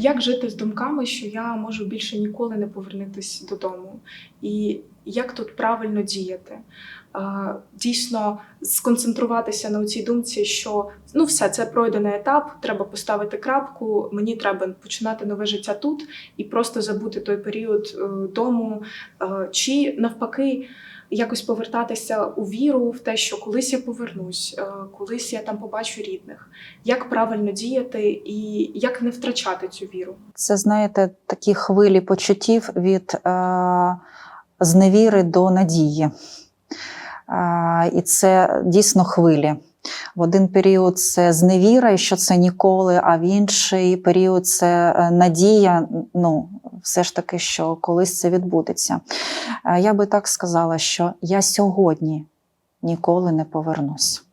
Як жити з думками, що я можу більше ніколи не повернутися додому? І як тут правильно діяти? Дійсно сконцентруватися на цій думці, що ну все, це пройдений етап, треба поставити крапку, мені треба починати нове життя тут і просто забути той період е, дому, Е, чи навпаки. Якось повертатися у віру в те, що колись я повернусь, е, колись я там побачу рідних. Як правильно діяти і як не втрачати цю віру? Це, знаєте, такі хвилі почуттів від е, зневіри до надії. Е, і це дійсно хвилі. В один період це зневіра, і що це ніколи, а в інший період це е, надія. Ну, все ж таки, що колись це відбудеться. Е, Я би так сказала, що я сьогодні ніколи не повернусь.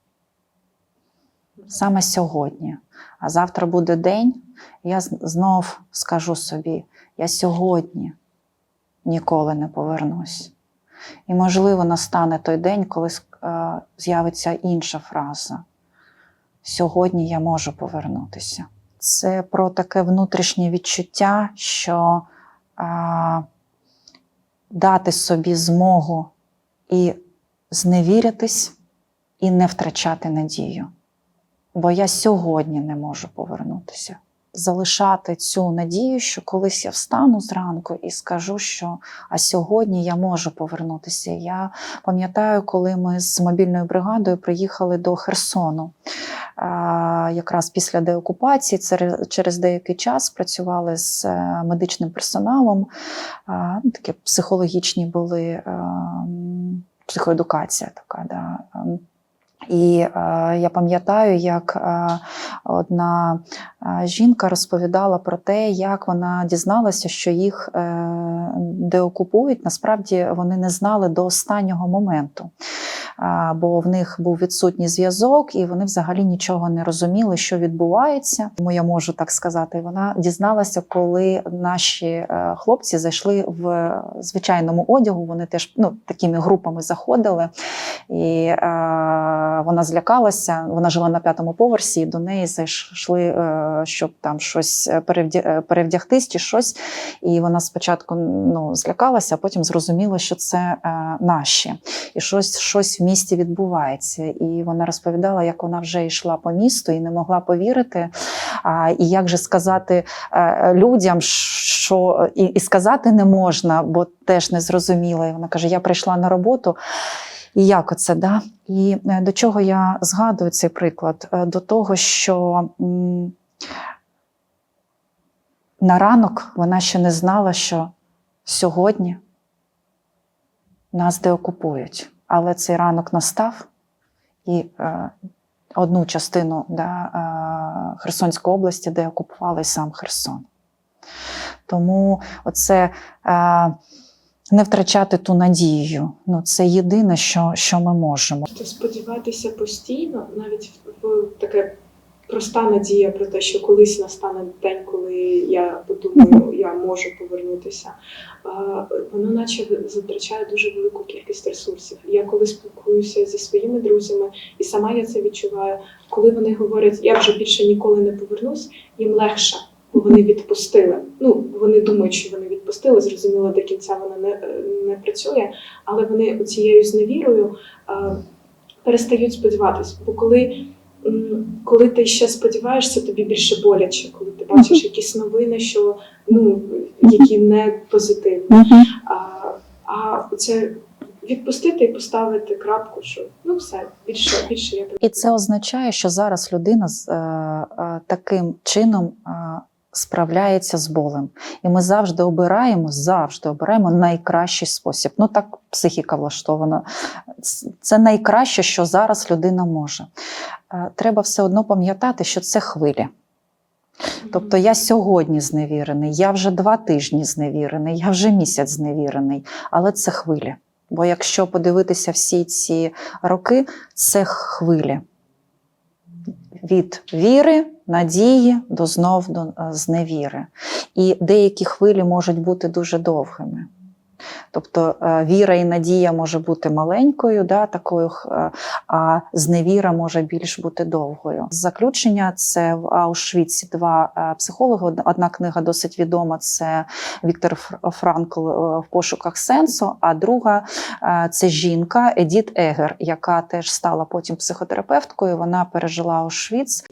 Саме сьогодні. А завтра буде день, я знов скажу собі: я сьогодні ніколи не повернусь. І, можливо, настане той день, коли е, з'явиться інша фраза. Сьогодні я можу повернутися. Це про таке внутрішнє відчуття, що дати собі змогу і зневіритись, і не втрачати надію. Бо я сьогодні не можу повернутися. Залишати цю надію, що колись я встану зранку і скажу, що а сьогодні я можу повернутися. Я пам'ятаю, коли ми з мобільною бригадою приїхали до Херсону. Якраз після деокупації, через деякий час працювали з е, медичним персоналом. Ну, такі психологічні були е, психоедукація така. Да. І е, я пам'ятаю, як е, одна е, жінка розповідала про те, як вона дізналася, що їх е, деокупують. Насправді вони не знали до останнього моменту. Бо в них був відсутній зв'язок, і вони взагалі нічого не розуміли, що відбувається. Тому я можу так сказати. Вона дізналася, коли наші е, хлопці зайшли в звичайному одягу. Вони теж ну, такими групами заходили. І е, вона злякалася. Вона жила на п'ятому поверсі, і до неї зайшли, е, щоб там щось перевдя... е, перевдягтись чи щось. І вона спочатку ну, злякалася, а потім зрозуміла, що це е, наші, і щось, щось в місті відбувається. І вона розповідала, як вона вже йшла по місту і не могла повірити. А, і як же сказати е, людям, що і, і сказати не можна, бо теж не зрозуміла. І вона каже: Я прийшла на роботу. І як оце, да? І е, до чого я згадую цей приклад? Е, До того, що на ранок вона ще не знала, що сьогодні нас деокупують. Але цей ранок настав, і е, одну частину да, е, Херсонської області деокупували сам Херсон. Тому оце. Е, не втрачати ту надію. Ну, це єдине, що, що ми можемо. Сподіватися постійно, навіть в таке проста надія про те, що колись настане день, коли я подумаю, я можу повернутися. Воно наче затрачає дуже велику кількість ресурсів. Я коли спілкуюся зі своїми друзями, і сама я це відчуваю, коли вони говорять, я вже більше ніколи не повернусь, їм легше, бо вони відпустили. Ну, вони думають, що вони відпустили, зрозуміло, до кінця вона не, не працює, але вони цією зневірою перестають сподіватися. Бо коли, коли ти ще сподіваєшся, тобі більше боляче, коли бачиш якісь новини, що ну які не позитивні. А, а це відпустити і поставити крапку, що ну все більше, більше я І це означає, що зараз людина з е, е, таким чином е, справляється з болем. І ми завжди обираємо, завжди обираємо найкращий спосіб. Ну так психіка влаштована. Це найкраще, що зараз людина може. Треба все одно пам'ятати, що це хвилі. Тобто я сьогодні зневірений, я вже два тижні зневірений, я вже місяць зневірений, але це хвилі. Бо якщо подивитися всі ці роки, це хвилі від віри, надії до знов до е, зневіри. І деякі хвилі можуть бути дуже довгими. Тобто е, віра і надія може бути маленькою, да, такою, е, а зневіра може більш бути довгою. Заключення це в Аушвіці два е, психологи. Одна книга досить відома це Віктор Франкл в пошуках сенсу. А друга це жінка Едіт Егер, яка теж стала потім психотерапевткою. Вона пережила Аушвіц.